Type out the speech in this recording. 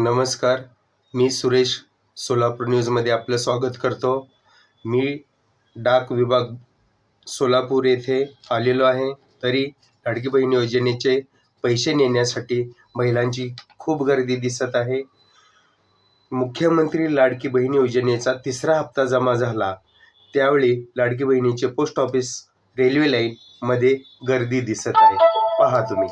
नमस्कार. मी सुरेश सोलापूर न्यूजमध्ये आपलं स्वागत करतो. मी डाक विभाग सोलापूर येथे आलेलो आहे. तरी लाडकी बहीण योजनेचे पैसे नेण्यासाठी महिलांची खूप गर्दी दिसत आहे. मुख्यमंत्री लाडकी बहीण योजनेचा तिसरा हप्ता जमा झाला. त्यावेळी लाडकी बहिणीचे पोस्ट ऑफिस रेल्वे लाईनमध्ये गर्दी दिसत आहे. पहा तुम्ही.